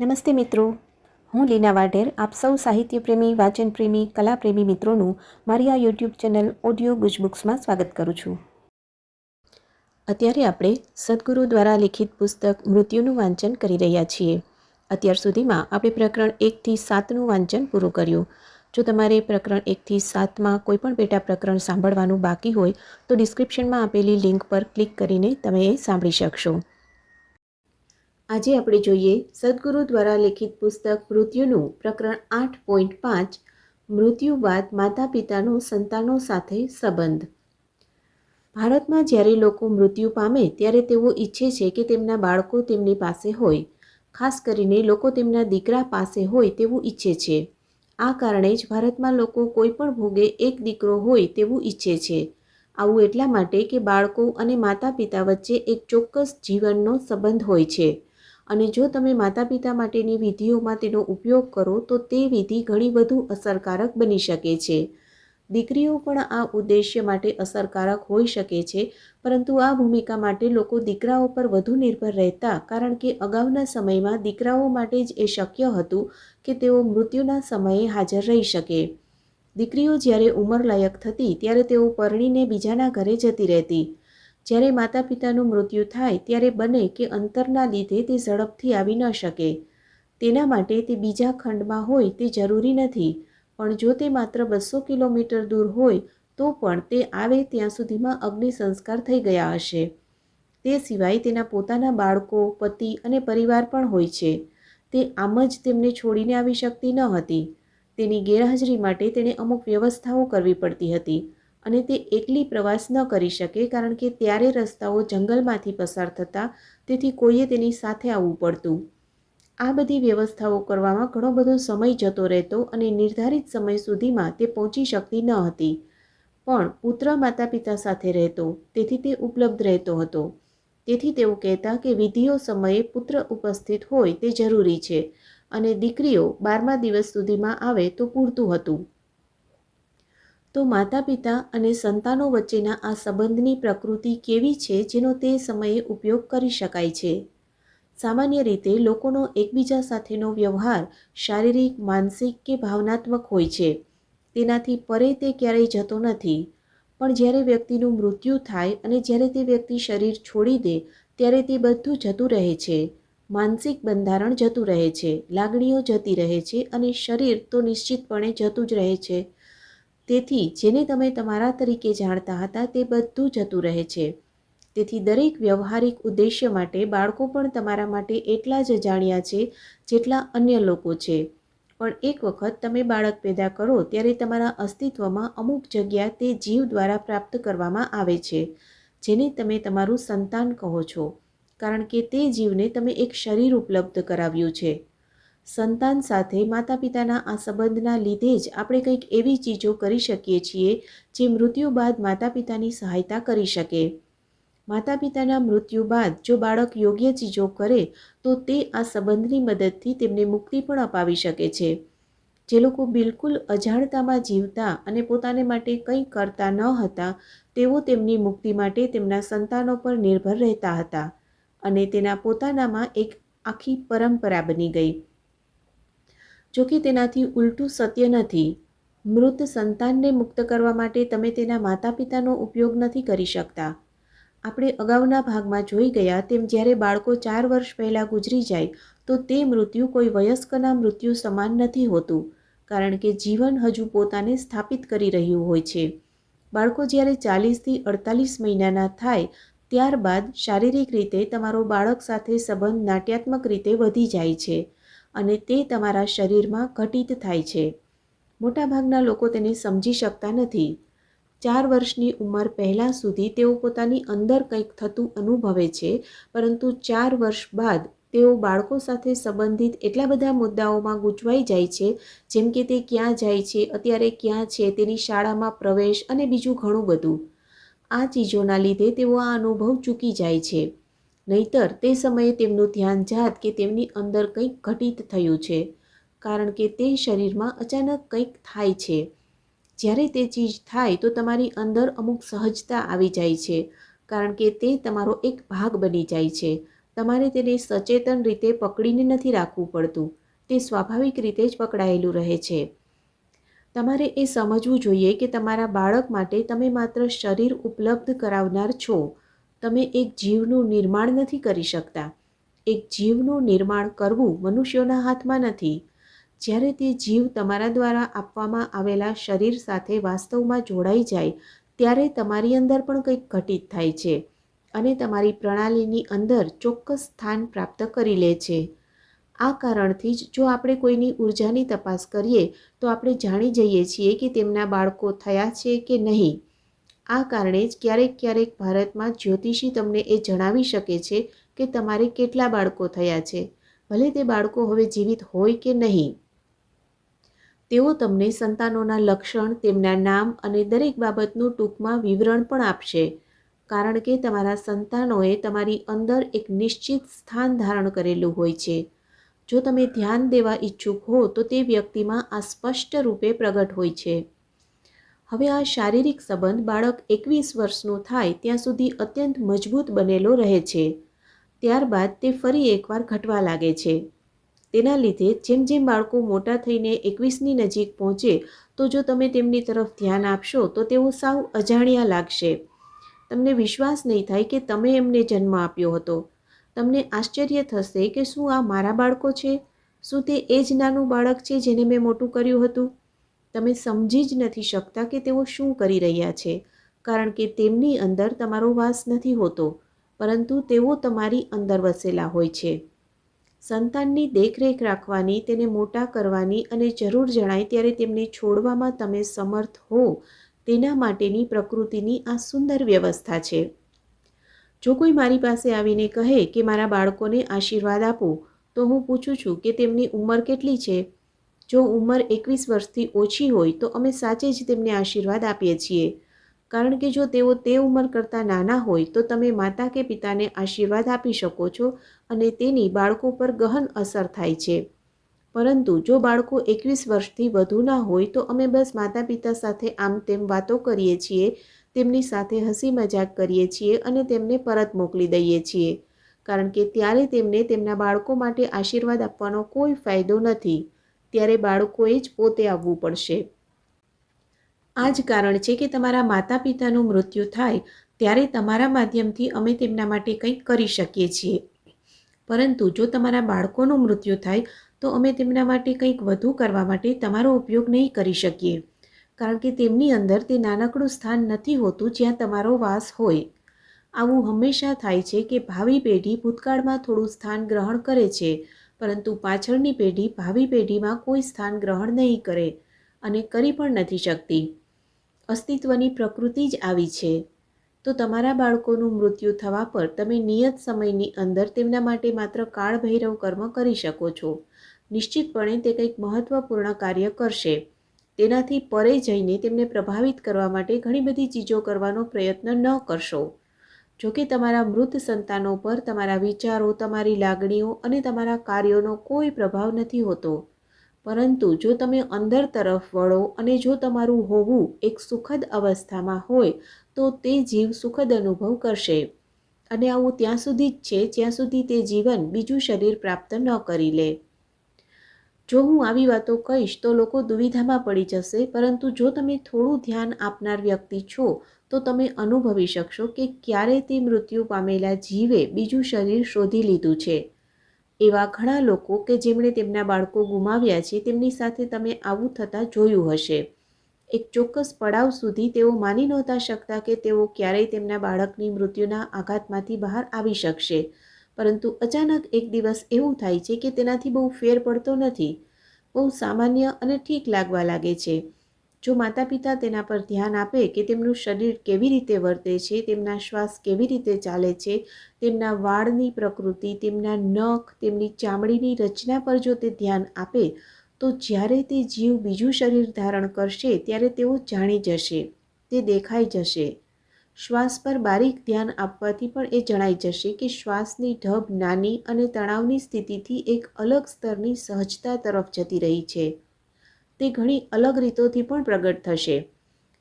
નમસ્તે મિત્રો. હું લીના વાઢેર, આપ સૌ સાહિત્યપ્રેમી, વાચનપ્રેમી, કલાપ્રેમી મિત્રોનું મારી આ યુટ્યુબ ચેનલ ઓડિયો ગુજબુક્સમાં સ્વાગત કરું છું. અત્યારે આપણે સદગુરુ દ્વારા લિખિત પુસ્તક મૃત્યુનું વાંચન કરી રહ્યા છીએ. અત્યાર સુધીમાં આપણે પ્રકરણ એકથી સાતનું વાંચન પૂરું કર્યું. જો તમારે પ્રકરણ એકથી સાતમાં કોઈપણ પેટા પ્રકરણ સાંભળવાનું બાકી હોય, તો ડિસ્ક્રિપ્શનમાં આપેલી લિંક પર ક્લિક કરીને તમે એ સાંભળી શકશો. આજે આપણે જોઈએ સદગુરુ દ્વારા લિખિત પુસ્તક મૃત્યુનું પ્રકરણ આઠ પોઈન્ટ પાંચ, મૃત્યુ બાદ માતા પિતાનો સંતાનો સાથે સંબંધ. ભારતમાં જ્યારે લોકો મૃત્યુ પામે ત્યારે તેઓ ઈચ્છે છે કે તેમના બાળકો તેમની પાસે હોય. ખાસ કરીને લોકો તેમના દીકરા પાસે હોય તેવું ઈચ્છે છે. આ કારણે જ ભારતમાં લોકો કોઈ પણ ભોગે એક દીકરો હોય તેવું ઈચ્છે છે. આવું એટલા માટે કે બાળકો અને માતા પિતા વચ્ચે એક ચોક્કસ જીવનનો સંબંધ હોય છે. અને જો તમે માતા પિતા માટેની વિધિઓમાં તેનો ઉપયોગ કરો, તો તે વિધિ ઘણી વધુ અસરકારક બની શકે છે. દીકરીઓ પણ આ ઉદ્દેશ્ય માટે અસરકારક હોઈ શકે છે, પરંતુ આ ભૂમિકા માટે લોકો દીકરાઓ પર વધુ નિર્ભર રહેતા, કારણ કે અગાઉના સમયમાં દીકરાઓ માટે જ એ શક્ય હતું કે તેઓ મૃત્યુના સમયે હાજર રહી શકે. દીકરીઓ જ્યારે ઉંમરલાયક થતી, ત્યારે તેઓ પરણીને બીજાના ઘરે જતી રહેતી. જ્યારે માતા પિતાનું મૃત્યુ થાય ત્યારે બને કે અંતરના લીધે તે ઝડપથી આવી ન શકે. તેના માટે તે બીજા ખંડમાં હોય તે જરૂરી નથી. પણ જો તે માત્ર બસો કિલોમીટર દૂર હોય, તો પણ તે આવે ત્યાં સુધીમાં અગ્નિ સંસ્કાર થઈ ગયા હશે. તે સિવાય તેના પોતાના બાળકો, પતિ અને પરિવાર પણ હોય છે. તે આમ જ તેમને છોડીને આવી શકતી ન હતી. તેની ગેરહાજરી માટે તેણે અમુક વ્યવસ્થાઓ કરવી પડતી હતી. અને તે એકલી પ્રવાસ ન કરી શકે કારણ કે ત્યારે રસ્તાઓ જંગલમાંથી પસાર થતા તેથી કોઈએ તેની સાથે આવવું પડતું. આ બધી વ્યવસ્થાઓ કરવામાં ઘણો બધો સમય જતો રહેતો અને નિર્ધારિત સમય સુધીમાં તે પહોંચી શકતી ન હતી. પણ પુત્ર માતા પિતા સાથે રહેતો, તેથી તે ઉપલબ્ધ રહેતો હતો. તેથી તેઓ કહેતા કે વિધિઓ સમયે પુત્ર ઉપસ્થિત હોય તે જરૂરી છે અને દીકરીઓ બારમા દિવસ સુધીમાં આવે તો પૂરતું હતું. તો માતા પિતા અને સંતાનો વચ્ચેના આ સંબંધની પ્રકૃતિ કેવી છે જેનો તે સમયે ઉપયોગ કરી શકાય છે? સામાન્ય રીતે લોકોનો એકબીજા સાથેનો વ્યવહાર શારીરિક, માનસિક કે ભાવનાત્મક હોય છે. તેનાથી પરે તે ક્યારેય જતો નથી. પણ જ્યારે વ્યક્તિનું મૃત્યુ થાય અને જ્યારે તે વ્યક્તિ શરીર છોડી દે, ત્યારે તે બધું જતું રહે છે. માનસિક બંધારણ જતું રહે છે, લાગણીઓ જતી રહે છે અને શરીર તો નિશ્ચિતપણે જતું જ રહે છે. તેથી જેને તમે તમારા તરીકે જાણતા હતા તે બધું જતું રહે છે. તેથી દરેક વ્યવહારિક ઉદ્દેશ્ય માટે બાળકો પણ તમારા માટે એટલા જ જાણ્યા છે જેટલા અન્ય લોકો છે. પણ એક વખત તમે બાળક પેદા કરો ત્યારે તમારા અસ્તિત્વમાં અમુક જગ્યા તે જીવ દ્વારા પ્રાપ્ત કરવામાં આવે છે, જેને તમે તમારું સંતાન કહો છો. કારણ કે તે જીવને તમે એક શરીર ઉપલબ્ધ કરાવ્યું છે. સંતાન સાથે માતા પિતાના આ સંબંધના લીધે જ આપણે કંઈક એવી ચીજો કરી શકીએ છીએ જે મૃત્યુ બાદ માતા પિતાની સહાયતા કરી શકે. માતા પિતાના મૃત્યુ બાદ જો બાળક યોગ્ય ચીજો કરે, તો તે આ સંબંધની મદદથી તેમને મુક્તિ પણ અપાવી શકે છે. જે લોકો બિલકુલ અજાણતામાં જીવતા અને પોતાને માટે કંઈ કરતા ન હતા, તેઓ તેમની મુક્તિ માટે તેમના સંતાનો પર નિર્ભર રહેતા હતા અને તેના પોતાનામાં એક આખી પરંપરા બની ગઈ. જોકે તેનાથી ઉલટું સત્ય નથી. મૃત સંતાનને મુક્ત કરવા માટે તમે તેના માતા પિતાનો ઉપયોગ નથી કરી શકતા. આપણે અગાઉના ભાગમાં જોઈ ગયા તેમ જ્યારે બાળકો ચાર વર્ષ પહેલાં ગુજરી જાય, તો તે મૃત્યુ કોઈ વયસ્કના મૃત્યુ સમાન નથી હોતું, કારણ કે જીવન હજુ પોતાને સ્થાપિત કરી રહ્યું હોય છે. બાળકો જ્યારે ચાલીસથી અડતાલીસ મહિનાના થાય, ત્યારબાદ શારીરિક રીતે તમારો બાળક સાથે સંબંધ નાટ્યાત્મક રીતે વધી જાય છે. અને તે તમારા શરીરમાં ઘટિત થાય છે. મોટાભાગના લોકો તેને સમજી શકતા નથી. ચાર વર્ષની ઉંમર પહેલાં સુધી તેઓ પોતાની અંદર કંઈક થતું અનુભવે છે, પરંતુ ચાર વર્ષ બાદ તેઓ બાળકો સાથે સંબંધિત એટલા બધા મુદ્દાઓમાં ગૂંચવાઈ જાય છે, જેમ કે તે ક્યાં જાય છે, અત્યારે ક્યાં છે, તેની શાળામાં પ્રવેશ અને બીજું ઘણું બધું. આ ચીજોના લીધે તેઓ આ અનુભવ ચૂકી જાય છે. નહીતર તે સમયે તેમનું ધ્યાન જાત કે તેમની અંદર કંઈક ઘટિત થયું છે, કારણ કે તે શરીરમાં અચાનક કંઈક થાય છે. જ્યારે તે ચીજ થાય તો તમારી અંદર અમુક સહજતા આવી જાય છે, કારણ કે તે તમારો એક ભાગ બની જાય છે. તમારે તેને સચેતન રીતે પકડીને નથી રાખવું પડતું, તે સ્વાભાવિક રીતે જ પકડાયેલું રહે છે. તમારે એ સમજવું જોઈએ કે તમારા બાળક માટે તમે માત્ર શરીર ઉપલબ્ધ કરાવનાર છો તમે એક જીવનું નિર્માણ નથી કરી શકતા. એક જીવનું નિર્માણ કરવું મનુષ્યોના હાથમાં નથી. જ્યારે તે જીવ તમારા દ્વારા આપવામાં આવેલા શરીર સાથે વાસ્તવમાં જોડાઈ જાય, ત્યારે તમારી અંદર પણ કંઈક ઘટિત થાય છે અને તમારી પ્રણાલીની અંદર ચોક્કસ સ્થાન પ્રાપ્ત કરી લે છે. આ કારણથી જ જો આપણે કોઈની ઉર્જાની તપાસ કરીએ, તો આપણે જાણી જઈએ છીએ કે તેમના બાળકો થયા છે કે નહીં. આ કારણે જ ક્યારેક ક્યારેક ભારતમાં જ્યોતિષી તમને એ જણાવી શકે છે કે તમારે કેટલા બાળકો થયા છે. ભલે તે બાળકો હવે જીવિત હોય કે નહીં. તેઓ તમને સંતાનોના લક્ષણ, તેમના નામ અને દરેક બાબતનું ટૂંકમાં વિવરણ પણ આપશે. કારણ કે તમારા સંતાનોએ તમારી અંદર એક નિશ્ચિત સ્થાન ધારણ કરેલું હોય છે. જો તમે ધ્યાન દેવા ઈચ્છુક હો તો તે વ્યક્તિમાં આ સ્પષ્ટ રૂપે પ્રગટ હોય છે. હવે આ શારીરિક સંબંધ બાળક એકવીસ વર્ષનું થાય ત્યાં સુધી અત્યંત મજબૂત બનેલો રહે છે. ત્યારબાદ તે ફરી એકવાર ઘટવા લાગે છે. તેના લીધે જેમ જેમ બાળકો મોટા થઈને એકવીસની નજીક પહોંચે, તો જો તમે તેમની તરફ ધ્યાન આપશો, તો તેઓ સાવ અજાણ્યા લાગશે. તમને વિશ્વાસ નહીં થાય કે તમે એમને જન્મ આપ્યો હતો. તમને આશ્ચર્ય થશે કે શું આ મારા બાળકો છે? શું તે એ જ નાનું બાળક છે જેને મેં મોટું કર્યું હતું? તમે સમજી જ નથી શકતા કે તેઓ શું કરી રહ્યા છે, કારણ કે તેમની અંદર તમારો વાસ નથી હોતો, પરંતુ તેઓ તમારી અંદર વસેલા હોય છે. સંતાનની દેખરેખ રાખવાની, તેને મોટા કરવાની અને જરૂર જણાય ત્યારે તેમને છોડવામાં તમે સમર્થ હો, તેના માટેની પ્રકૃતિની આ સુંદર વ્યવસ્થા છે. જો કોઈ મારી પાસે આવીને કહે કે મારા બાળકોને આશીર્વાદ આપો, તો હું પૂછું છું કે તેમની ઉંમર કેટલી છે? જો ઉંમર એકવીસ વર્ષથી ઓછી હોય તો અમે સાચે જ તેમને આશીર્વાદ આપીએ છીએ. કારણ કે જો તેઓ તે ઉંમર કરતાં નાના હોય તો તમે માતા કે પિતાને આશીર્વાદ આપી શકો છો અને તેની બાળકો પર ગહન અસર થાય છે. પરંતુ જો બાળકો એકવીસ વર્ષથી વધુ ના હોય તો અમે બસ માતા પિતા સાથે આમ તેમ વાતો કરીએ છીએ, તેમની સાથે હસી મજાક કરીએ છીએ અને તેમને પરત મોકલી દઈએ છીએ. કારણ કે ત્યારે તેમને તેમના બાળકો માટે આશીર્વાદ આપવાનો કોઈ ફાયદો નથી. ત્યારે બાળકોએ જ પોતે આવવું પડશે. આ જ કારણ છે કે તમારા માતા પિતાનું મૃત્યુ થાય ત્યારે તમારા માધ્યમથી અમે તેમના માટે કંઈક કરી શકીએ છીએ. પરંતુ જો તમારા બાળકોનું મૃત્યુ થાય, તો અમે તેમના માટે કંઈક વધુ કરવા માટે તમારો ઉપયોગ નહીં કરી શકીએ. કારણ કે તેમની અંદર તે નાનકડું સ્થાન નથી હોતું જ્યાં તમારો વાસ હોય. આવું હંમેશા થાય છે કે ભાવિ પેઢી ભૂતકાળમાં થોડું સ્થાન ગ્રહણ કરે છે પરંતુ પાછળની પેઢી ભાવિ પેઢીમાં કોઈ સ્થાન ગ્રહણ નહીં કરે અને કરી પણ નથી શકતી. અસ્તિત્વની પ્રકૃતિ જ આવી છે. તો તમારા બાળકોનું મૃત્યુ થવા પર તમે નિયત સમયની અંદર તેમના માટે માત્ર કાળભૈરવ કર્મ કરી શકો છો. નિશ્ચિતપણે તે કંઈક મહત્ત્વપૂર્ણ કાર્ય કરશે. તેનાથી પરે જઈને તેમને પ્રભાવિત કરવા માટે ઘણી બધી ચીજો કરવાનો પ્રયત્ન ન કરશો. જોકે તમારા મૃત સંતાનો પર તમારા વિચારો, તમારી લાગણીઓ અને તમારા કાર્યોનો કોઈ પ્રભાવ નથી હોતો. પરંતુ જો તમે અંદર તરફ વળો અને જો તમારું હોવું એક સુખદ અવસ્થામાં હોય, તો તે જીવ સુખદ અનુભવ કરશે. અને આવું ત્યાં સુધી જ છે, જ્યાં સુધી તે જીવન બીજું શરીર પ્રાપ્ત ન કરી લે. જો હું આવી વાતો કહીશ, તો લોકો દુવિધામાં પડી જશે, પરંતુ જો તમે થોડું ધ્યાન આપનાર વ્યક્તિ છો તો તમે અનુભવી શકશો કે ક્યારે તે મૃત્યુ પામેલા જીવે બીજું શરીર શોધી લીધું છે. એવા ઘણા લોકો કે જેમણે તેમના બાળકો ગુમાવ્યા છે, તેમની સાથે તમે આવું થતાં જોયું હશે. એક ચોક્કસ પડાવ સુધી તેઓ માની નહોતા શકતા કે તેઓ ક્યારેય તેમના બાળકની મૃત્યુના આઘાતમાંથી બહાર આવી શકશે. પરંતુ અચાનક એક દિવસ એવું થાય છે કે તેનાથી બહુ ફેર પડતો નથી. બહુ સામાન્ય અને ઠીક લાગવા લાગે છે. જો માતા પિતા તેના પર ધ્યાન આપે કે તેમનું શરીર કેવી રીતે વર્તે છે, તેમના શ્વાસ કેવી રીતે ચાલે છે, તેમના વાળની પ્રકૃતિ, તેમના નખ, તેમની ચામડીની રચના પર જો તે ધ્યાન આપે, તો જ્યારે તે જીવ બીજું શરીર ધારણ કરશે, ત્યારે તેઓ જાણી જશે, તે દેખાઈ જશે. શ્વાસ પર બારીક ધ્યાન આપવાથી પણ એ જણાઈ જશે કે શ્વાસની ઢબ નાની અને તણાવની સ્થિતિથી એક અલગ સ્તરની સહજતા તરફ જતી રહી છે. તે ઘણી અલગ રીતોથી પણ પ્રગટ થશે.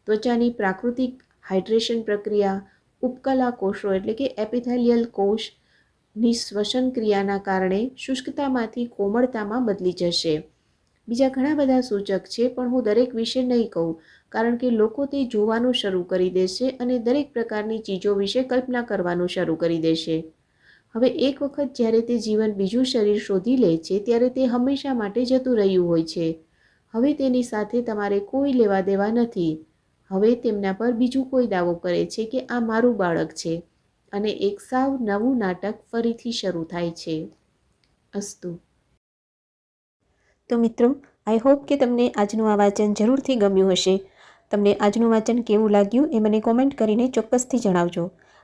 ત્વચાની પ્રાકૃતિક હાઇડ્રેશન પ્રક્રિયા, ઉપકલા કોષો એટલે કે એપિથેલિયલ કોષની શ્વસન ક્રિયાના કારણે શુષ્કતામાંથી કોમળતામાં બદલી જશે. બીજા ઘણા બધા સૂચક છે, પણ હું દરેક વિશે નહીં કહું, કારણ કે લોકો તે જોવાનું શરૂ કરી દેશે અને દરેક પ્રકારની ચીજો વિશે કલ્પના કરવાનું શરૂ કરી દેશે. હવે એક વખત જ્યારે તે જીવન બીજું શરીર શોધી લે છે, ત્યારે તે હંમેશા માટે જતું રહ્યું હોય છે. હવે તેની સાથે તમારે કોઈ લેવા દેવા નથી. હવે તેમના પર બીજું કોઈ દાવો કરે છે કે આ મારું બાળક છે અને એક સાવ નવું નાટક ફરીથી શરૂ થાય છે. અસ્તુ. તો મિત્રો આઈ હોપ કે તમને આજનું આ વાંચન જરૂરથી ગમ્યું હશે. તમને આજનું વાંચન કેવું લાગ્યું એ મને કોમેન્ટ કરીને ચોક્કસથી જણાવજો.